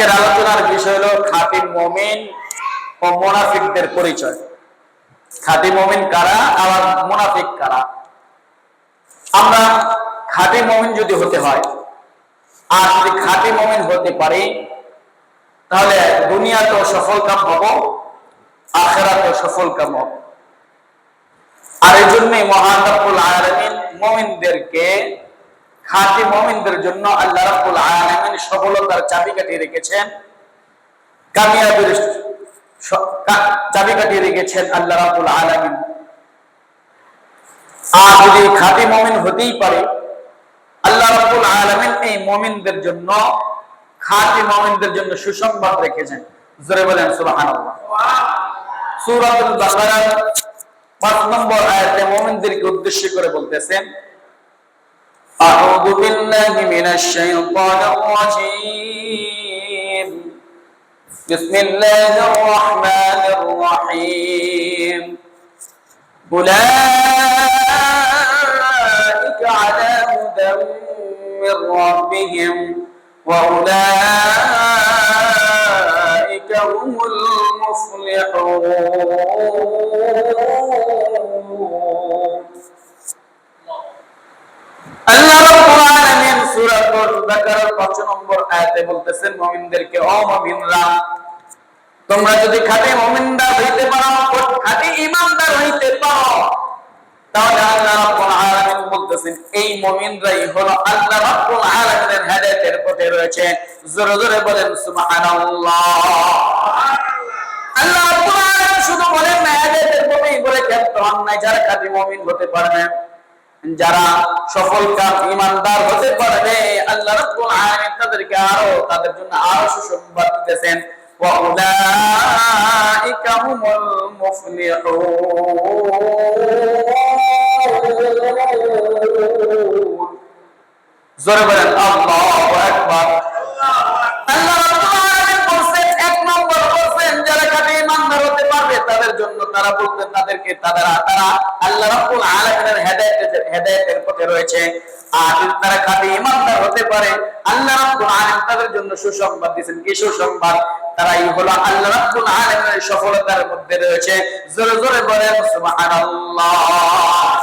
আজকের আলোচনার বিষয় হলো খাঁটি মমিন ও মোনাফিকদের পরিচয়। খাঁটি মমিন কারা আবার মোনাফিক কারা? আমরা খাঁটি মমিন যদি হতে হয়, আর যদি খাঁটি মমিন হতে পারি, তাহলে দুনিয়াতেও সফল কাম হব, আখেরাতেও সফল কাম হব। আর এই জন্যই মহান মুমিনদেরকে খাঁটি মমিনদের জন্য আল্লাহ রাব্বুল আলামিন সফলতার চাবি চাবিকাঠি রেখেছেন। কামিয়াবের চাবিকাঠি রেখেছেন আল্লাহ রাব্বুল আলামিন। আর যদি খাঁটি মমিন হতেই পারে, আল্লাহ রাব্বুল আলামিন এই মমিনদের জন্য, খাঁটি মমিনদের জন্য সুসংবাদ রেখেছেন। জোরে বলেন, সুবহানাল্লাহ। সূরাতুল বাকারা পাঁচ নম্বর আয়াতে মুমিনদেরকে উদ্দেশ্য করে বলতেছেন بالله من الشيطان الرجيم. بسم الله الرحمن الرحيم. أولئك على هدى من ربهم وأولئك هم المفلحون. বাকারার 5 নম্বর আয়াতে বলতেছেন, মুমিনদেরকে ও তোমরা যদি খাঁটি মুমিনদার হইতে পারো, খাঁটি ঈমানদার হইতে পারো, তাহলে আল্লাহ রাব্বুল আলামিন বলতেছেন, এই মুমিনরাই হলো আল্লাহ রাব্বুল আলামিনের হেদায়েতের পথে রয়েছে। জোরে জোরে বলেন, সুবহানাল্লাহ। আল্লাহ রাব্বুল আলামিন শুধু বলেন না, হেদায়েতের পথেই বলে কেন তো অন্যায় যারা খাঁটি মুমিন হতে পারবে যারা সফল কাম ইমানদার হতে পারবে, আল্লাহ রাব্বুল আলামিন তাদেরকে আরও, তাদের জন্য আরও সুসংবাদ দিতেছেন। ওয়া উলাইকা হুমুল মুফলিহুন। জোরে বলেন, আল্লাহু তারা বলতেন তাদেরকে, তারা তারা আল্লাহ রাব্বুল আলামিনের হেদায়েতের হেদায়েতের পথে রয়েছে। আর যদি তারা ইমানদার হতে পারে, আল্লাহ রাব্বুল আলামিন তাদের জন্য সুসংবাদ দিয়েছেন। কি সুসংবাদ? তারাই হলো আল্লাহ রাব্বুল আলামিনের সফলতার মধ্যে রয়েছে। জোরে জোরে বলেন, সুবহানাল্লাহ।